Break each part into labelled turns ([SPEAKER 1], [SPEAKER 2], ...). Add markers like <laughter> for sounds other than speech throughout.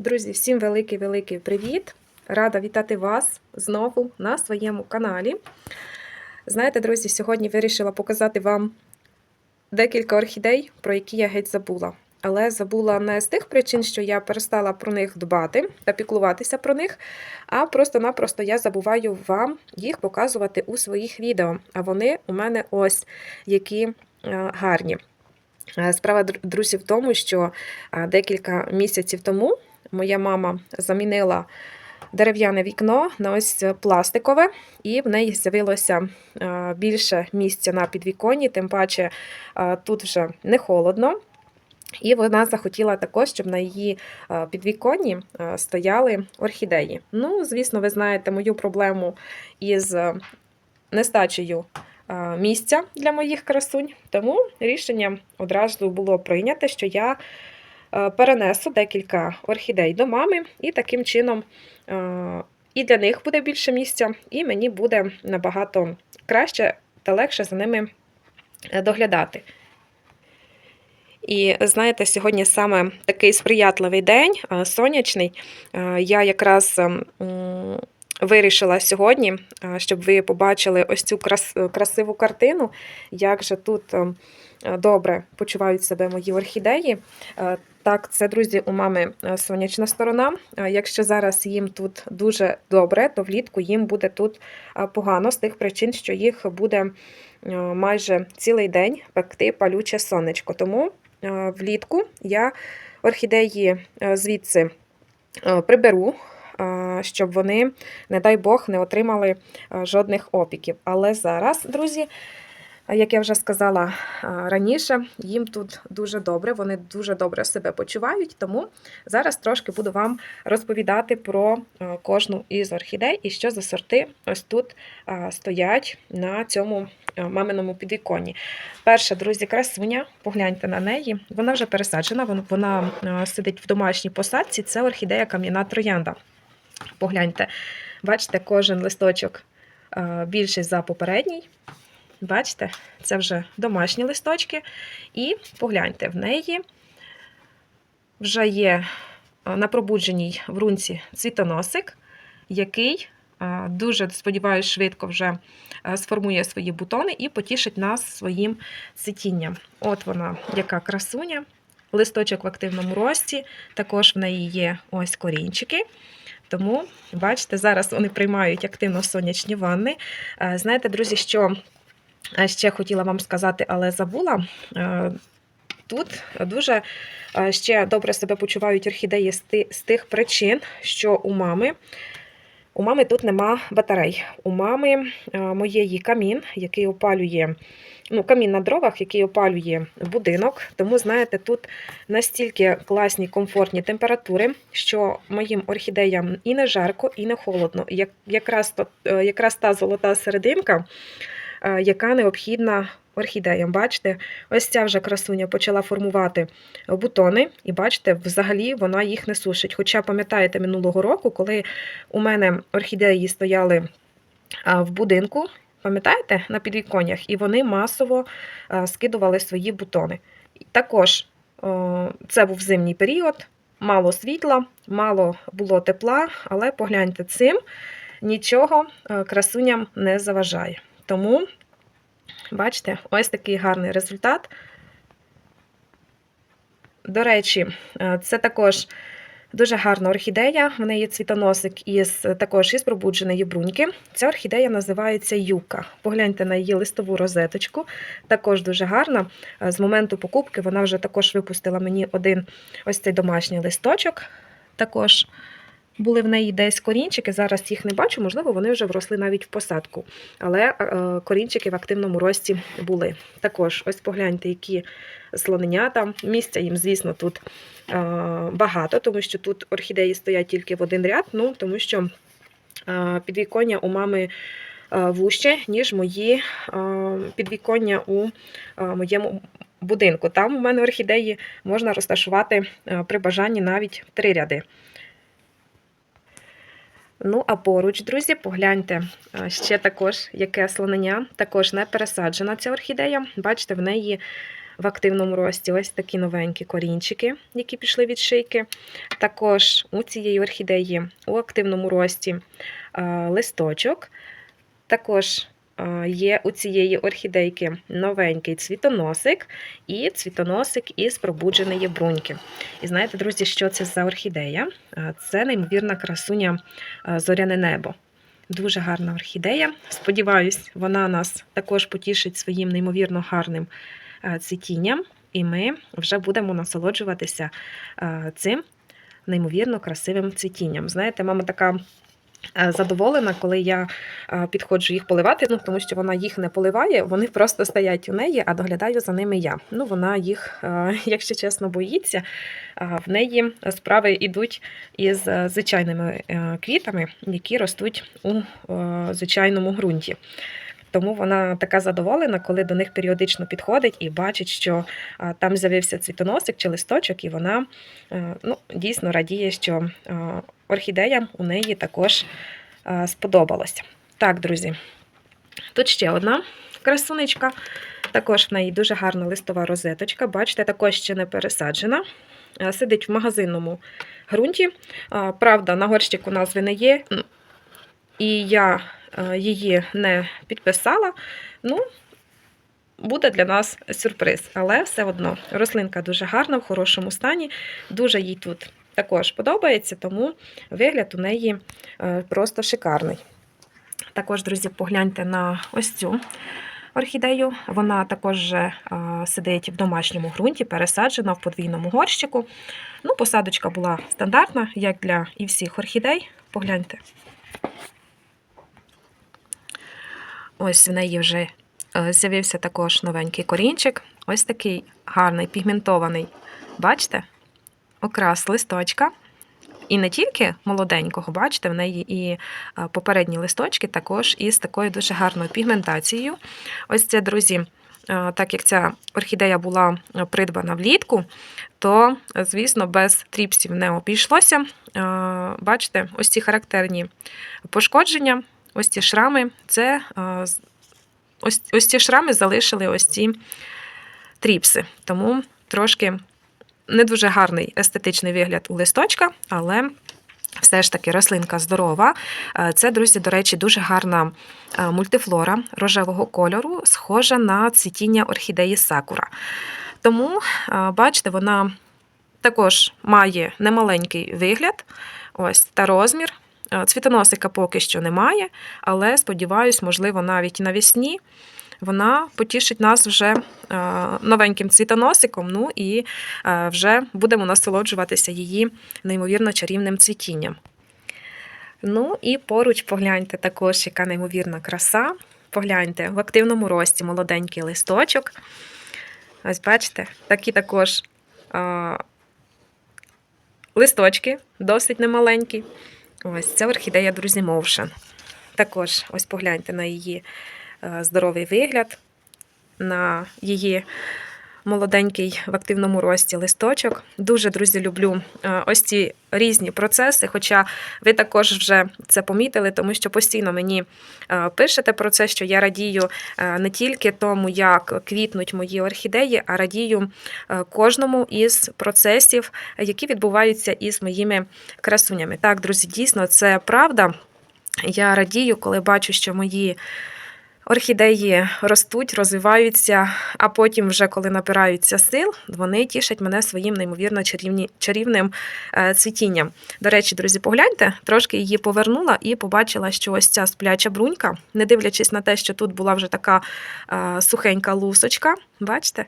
[SPEAKER 1] Друзі, всім великий-великий привіт! Рада вітати вас знову на своєму каналі. Знаєте, друзі, сьогодні вирішила показати вам декілька орхідей, про які я геть забула. Але забула не з тих причин, що я перестала про них дбати та піклуватися про них, а просто-напросто я забуваю вам їх показувати у своїх відео. А вони у мене ось які е, гарні. Е, Справа, дру- друзі, в тому, що е, декілька місяців тому моя мама замінила дерев'яне вікно на ось пластикове, і в неї з'явилося е, більше місця на підвіконні, тим паче е, тут вже не холодно. І вона захотіла також, щоб на її е, підвіконні стояли орхідеї. Ну, звісно, ви знаєте мою проблему із нестачею місця для моїх красунь. Тому рішення одразу було прийнято, що я перенесу декілька орхідей до мами, і таким чином е, і для них буде більше місця, і мені буде набагато краще та легше за ними е, доглядати. І знаєте, сьогодні саме такий сприятливий день, е, сонячний. Е, Я якраз ем, вирішила сьогодні, е, щоб ви побачили ось цю красиву картину, як же тут ем, е, добре почувають себе мої орхідеї. Так, це, друзі, у мами е, сонячна сторона. Е, Якщо зараз їм тут дуже добре, то влітку їм буде тут е, погано з тих причин, що їх буде майже цілий день пекти палюче сонечко. Тому влітку я орхідеї звідси приберу, щоб вони, не дай Бог, не отримали жодних опіків. Але зараз, друзі, Як я вже сказала раніше, їм тут дуже добре, вони дуже добре себе почувають. Тому зараз трошки буду вам розповідати про кожну із орхідей і що за сорти ось тут стоять на цьому маминому підвіконні. Перша, друзі, красуня, погляньте на неї. Вона вже пересаджена, вона сидить в домашній посадці. Це орхідея кам'яна троянда. Погляньте, бачите, кожен листочок більший за попередній. Бачите, це вже домашні листочки. І погляньте, в неї вже є на пробудженій врунці цвітоносик, який дуже, сподіваюся, швидко вже сформує свої бутони і потішить нас своїм цвітінням. От вона, яка красуня. Листочок в активному рості, також в неї є ось корінчики. Тому, бачите, зараз вони приймають активно сонячні ванни. Е, Знаєте, друзі, що ще хотіла вам сказати, але забула. Е, Тут дуже е, ще добре себе почувають орхідеї з тих причин, що у мами. У мами тут нема батарей. У мами е, моєї камін, який опалює, ну, камін на дровах, який опалює будинок. Тому, знаєте, тут настільки класні комфортні температури, що моїм орхідеям і не жарко, і не холодно. Як, якраз, якраз та золота серединка, яка необхідна орхідеям. Бачите, ось ця вже красуня почала формувати бутони, і бачите, взагалі вона їх не сушить. Хоча пам'ятаєте минулого року, коли у мене орхідеї стояли в будинку, пам'ятаєте, на підвіконнях, і вони масово скидували свої бутони. Також це був зимній період, мало світла, мало було тепла, але погляньте цим нічого е, красуням не заважає. Тому, бачите, ось такий гарний результат. До речі, е, це також дуже гарна орхідея. В неї цвітоносик із також із пробудженої бруньки. Ця орхідея називається Юка. Погляньте на її листову розеточку. Також дуже гарна. Е, З моменту покупки вона вже також випустила мені один ось цей домашній листочок. Також були в неї десь корінчики. Зараз їх не бачу, можливо, вони вже вросли навіть в посадку. Але е, корінчики в активному рості були. Також ось погляньте, які слоненята. Місця їм, звісно, тут е, багато, тому що тут орхідеї стоять тільки в один ряд, ну тому що е, підвіконня у мами е, вужче, ніж мої підвіконня у моєму будинку. Там у мене орхідеї можна розташувати при бажанні навіть три ряди. Ну, а поруч, друзі, погляньте, ще також яке слонення, також не пересаджена ця орхідея. Бачите, в неї в активному рості. Ось такі новенькі корінчики, які пішли від шийки. Також у цієї орхідеї у активному рості е, листочок. Також е, є у цієї орхідейки новенький цвітоносик і цвітоносик із пробудженої бруньки. І знаєте, друзі, що це за орхідея? Це неймовірна красуня зоряне небо. Дуже гарна орхідея. Сподіваюсь, вона нас також потішить своїм неймовірно гарним цвітінням, і ми вже будемо насолоджуватися цим неймовірно красивим цвітінням. Знаєте, мама така. Е, Задоволена, коли я е, підходжу їх поливати, ну тому що вона їх не поливає, вони просто стоять у неї, а доглядаю за ними я. Ну вона їх, е, <laughs> якщо чесно, боїться. В неї справи йдуть із звичайними квітами, які ростуть у звичайному ґрунті. Тому вона така задоволена, коли до них періодично підходить і бачить, що там з'явився цвітоносик чи листочок, і вона ну, дійсно радіє, що орхідеям у неї також е, сподобалося. Так, друзі, тут ще одна красунечка. Також в неї дуже гарна листова розеточка. Бачите, також ще не пересаджена. Е, Сидить в магазинному ґрунті. Правда, на горщику назви не є. І я е, її не підписала. Ну, буде для нас сюрприз. Але все одно рослинка дуже гарна, в хорошому стані. Дуже їй тут також подобається, тому вигляд у неї е, просто шикарний. Також, друзі, погляньте на ось цю орхідею. Вона також е, сидить в домашньому ґрунті, пересаджена в подвійному горщику. Ну, посадочка була стандартна, як для і всіх орхідей. Погляньте. Ось в неї вже е, з'явився також новенький корінчик. Ось такий гарний пігментований. Бачите? Окрас листочка. І не тільки молоденького, бачите, в неї і е, попередні листочки також із такою дуже гарною пігментацією. Ось це, друзі, е, так як ця орхідея була е, придбана влітку, то, звісно, без тріпсів не обійшлося. Бачите, ось ці характерні пошкодження, ось ці шрами, це ось, ось ці шрами залишили ось ці тріпси. Тому трошки не дуже гарний естетичний вигляд у листочка, але все ж таки рослинка здорова. Е, Це, друзі, до речі, дуже гарна е, мультифлора рожевого кольору, схожа на цвітіння орхідеї сакура. Тому, е, бачите, вона також має немаленький вигляд, ось та розмір. Цвітоносика поки що немає, але сподіваюсь, можливо, навіть навесні вона потішить нас вже е, новеньким цвітоносиком. Ну і е, вже будемо насолоджуватися її неймовірно чарівним цвітінням. Ну і поруч погляньте також, яка неймовірна краса. Погляньте, в активному рості молоденький листочок. Ось бачите, такі також а, листочки, досить немаленькі. Ось це орхідея, друзі, Motion. Також ось погляньте на її е, здоровий вигляд, на її молоденький в активному рості листочок. Дуже, друзі, люблю е, ось ці різні процеси. Хоча ви також вже це помітили, тому що постійно мені е, пишете про це, що я радію е, не тільки тому, як квітнуть мої орхідеї, а радію е, кожному із процесів, які відбуваються із моїми красунями. Так, друзі, дійсно, це правда. Я радію, коли бачу, що мої орхідеї ростуть, розвиваються, а потім, вже коли набираються сил, вони тішать мене своїм неймовірно чарівні, чарівним е, цвітінням. До речі, друзі, погляньте, трошки її повернула і побачила, що ось ця спляча брунька, не дивлячись на те, що тут була вже така е, сухенька лусочка, бачите?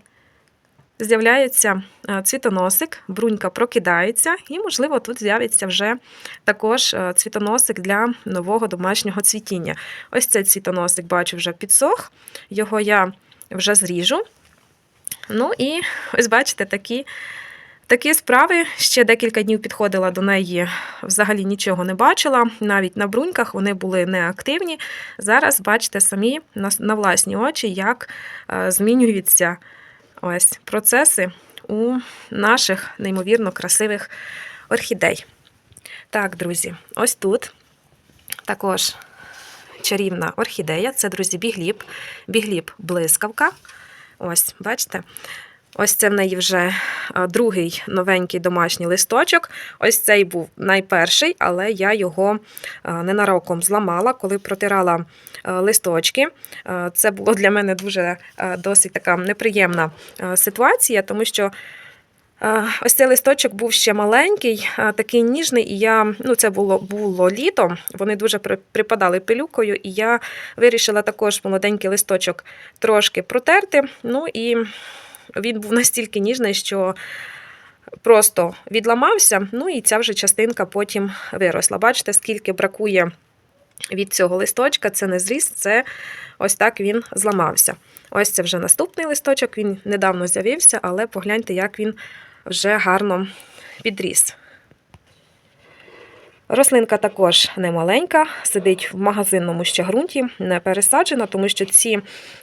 [SPEAKER 1] З'являється е, цвітоносик, брунька прокидається, і, можливо, тут з'явиться вже також е, цвітоносик для нового домашнього цвітіння. Ось цей цвітоносик, бачу, вже підсох, його я вже зріжу. Ну і ось бачите, такі, такі справи. Ще декілька днів підходила до неї, взагалі нічого не бачила. Навіть на бруньках вони були неактивні. Зараз бачите самі на, власні очі, як е, змінюються ось процеси у наших неймовірно красивих орхідей. Так, друзі, ось тут також чарівна орхідея. Це, друзі, бігліб, бігліб блискавка. Ось, бачите? Ось це в неї вже другий новенький домашній листочок. Ось цей був найперший, але я його ненароком зламала, коли протирала листочки. Це було для мене дуже досить така неприємна ситуація, тому що. Ось цей листочок був ще маленький, такий ніжний, і я ну це було було літо. Вони дуже припадали пилюкою, і я вирішила також молоденький листочок трошки протерти. Ну і він був настільки ніжний, що просто відламався. Ну і ця вже частинка потім виросла. Бачите, скільки бракує від цього листочка, це не зріс, це ось так він зламався. Ось це вже наступний листочок, він недавно з'явився, але погляньте, як він вже гарно підріс. Рослинка також не маленька, сидить в магазинному ще ґрунті, не пересаджена, тому що ці,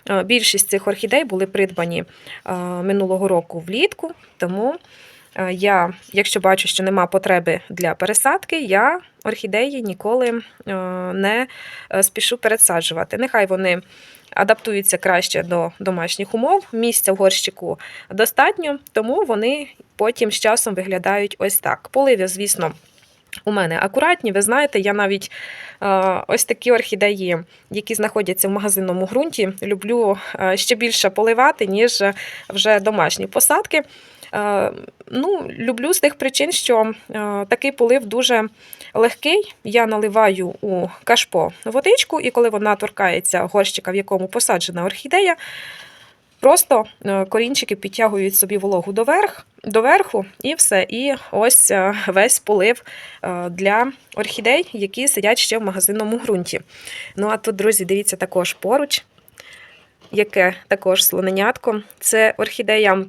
[SPEAKER 1] е, більшість цих орхідей були придбані е, минулого року влітку. Тому е, я, якщо бачу, що нема потреби для пересадки, я орхідеї ніколи не спішу пересаджувати. Нехай вони адаптуються краще до домашніх умов, місця в горщику достатньо, тому вони потім з часом виглядають ось так. Поливи, звісно. У мене акуратні, ви знаєте, я навіть е, ось такі орхідеї, які знаходяться в магазинному ґрунті, люблю е, ще більше поливати, ніж вже домашні посадки. Е, ну, люблю з тих причин, що такий полив дуже легкий. Я наливаю у кашпо водичку, і коли вона торкається горщика, в якому посаджена орхідея, Просто е, корінчики підтягують собі вологу доверх, доверху, і все. І ось е, весь полив е, для орхідей, які сидять ще в магазинному ґрунті. Ну а тут, друзі, дивіться також поруч, яке також слоненятко. Це орхідея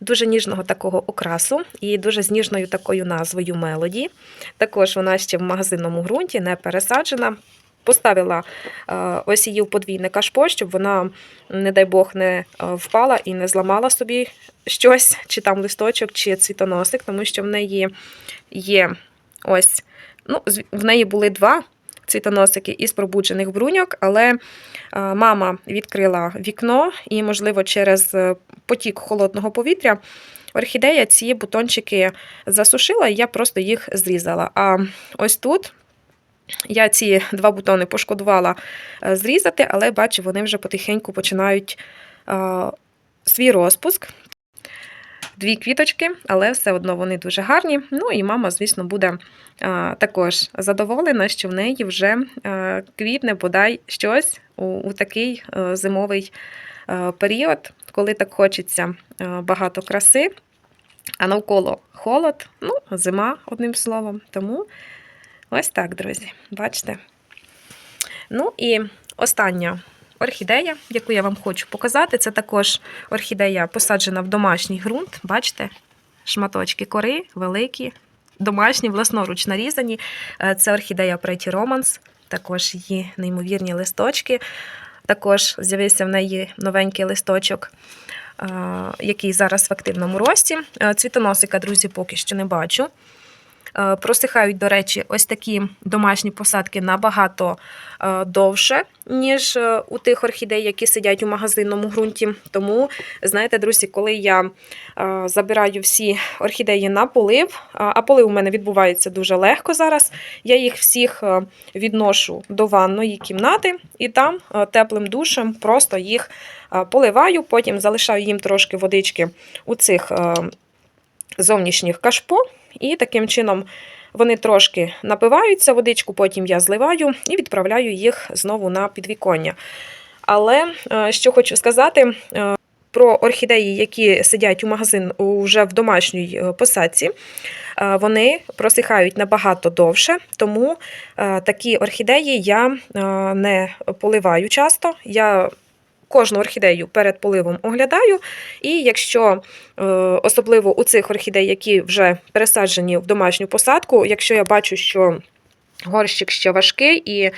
[SPEAKER 1] дуже ніжного такого окрасу і дуже з ніжною такою назвою Мелоді. Також вона ще в магазинному ґрунті, не пересаджена. Поставила е, ось її в подвійне кашпо, щоб вона, не дай Бог, не е, впала і не зламала собі щось, чи там листочок, чи цвітоносик, тому що в неї є ось, ну, в неї були два цвітоносики із пробуджених бруньок, але е, мама відкрила вікно і, можливо, через потік холодного повітря. Орхідея ці бутончики засушила, і я просто їх зрізала. А ось тут я ці два бутони пошкодувала е, зрізати, але бачу, вони вже потихеньку починають е, свій розпуск. Дві квіточки, але все одно вони дуже гарні. Ну і мама, звісно, буде е, також задоволена, що в неї вже е, квітне бодай щось у, у такий е, зимовий е, період, коли так хочеться е, багато краси, а навколо холод, ну, зима, одним словом. Тому Ось так, друзі, бачите. Ну і остання орхідея, яку я вам хочу показати, це також орхідея посаджена в домашній ґрунт. Бачите, шматочки кори великі, домашні, власноруч нарізані. Е, Це орхідея Pretty Romance, також її неймовірні листочки. Також з'явився в неї новенький листочок, е, який зараз в активному рості. Е, Цвітоносика, друзі, поки що не бачу. Е, Просихають, до речі, ось такі домашні посадки набагато е, довше, ніж е, у тих орхідей, які сидять у магазинному ґрунті. Тому, знаєте, друзі, коли я забираю всі орхідеї на полив, а полив у мене відбувається дуже легко зараз, я їх всіх відношу до ванної кімнати і там теплим душем просто їх поливаю, потім залишаю їм трошки водички у цих зовнішніх кашпо. І таким чином вони трошки напиваються, водичку потім я зливаю і відправляю їх знову на підвіконня. Але е, що хочу сказати е, про орхідеї, які сидять у магазин уже в домашній е, посадці, вони просихають набагато довше, тому такі орхідеї я не поливаю часто. Я Кожну орхідею перед поливом оглядаю, і якщо е, особливо у цих орхідей, які вже пересаджені в домашню посадку, якщо я бачу, що горщик ще важкий і е,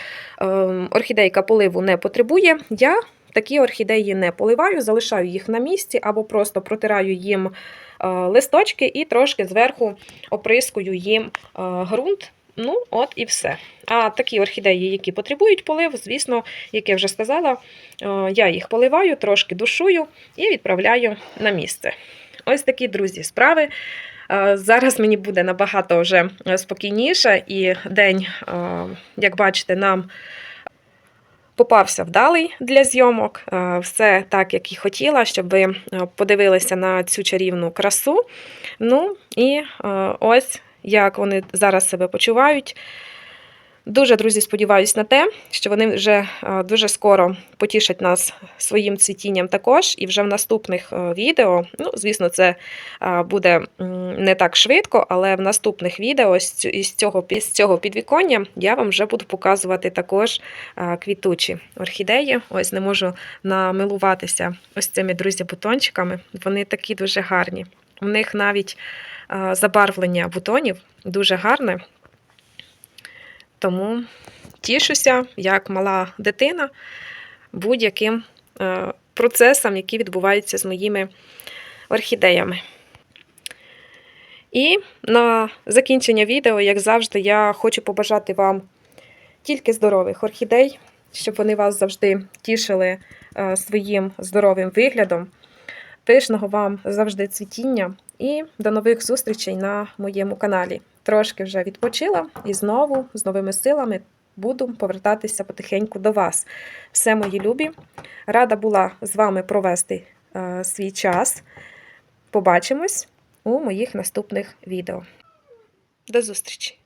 [SPEAKER 1] орхідейка поливу не потребує, я такі орхідеї не поливаю, залишаю їх на місці або просто протираю їм е, листочки і трошки зверху оприскую їм е, ґрунт. Ну, от і все. А такі орхідеї, які потребують полив, звісно, як я вже сказала, е, я їх поливаю, трошки душую і відправляю на місце. Ось такі, друзі, справи. Е, Зараз мені буде набагато вже спокійніше, і день, е, як бачите, нам попався вдалий для зйомок. Все так, як і хотіла, щоб ви подивилися на цю чарівну красу. Ну і ось як вони зараз себе почувають. Дуже, друзі, сподіваюся на те, що вони вже е, дуже скоро потішать нас своїм цвітінням також. І вже в наступних е, відео, ну, звісно, це е, буде не так швидко, але в наступних відео із цього, з цього підвіконня я вам вже буду показувати також квітучі орхідеї. Ось не можу намилуватися ось цими, друзі, бутончиками. Вони такі дуже гарні. У них навіть е, забарвлення бутонів дуже гарне. Тому тішуся, як мала дитина, будь-яким е, процесам, які відбуваються з моїми орхідеями. І на закінчення відео, як завжди, я хочу побажати вам тільки здорових орхідей, щоб вони вас завжди тішили е, своїм здоровим виглядом. Пишного вам завжди цвітіння і до нових зустрічей на моєму каналі. Трошки вже відпочила і знову з новими силами буду повертатися потихеньку до вас. Все мої любі. Рада була з вами провести е, свій час. Побачимось у моїх наступних відео. До зустрічі!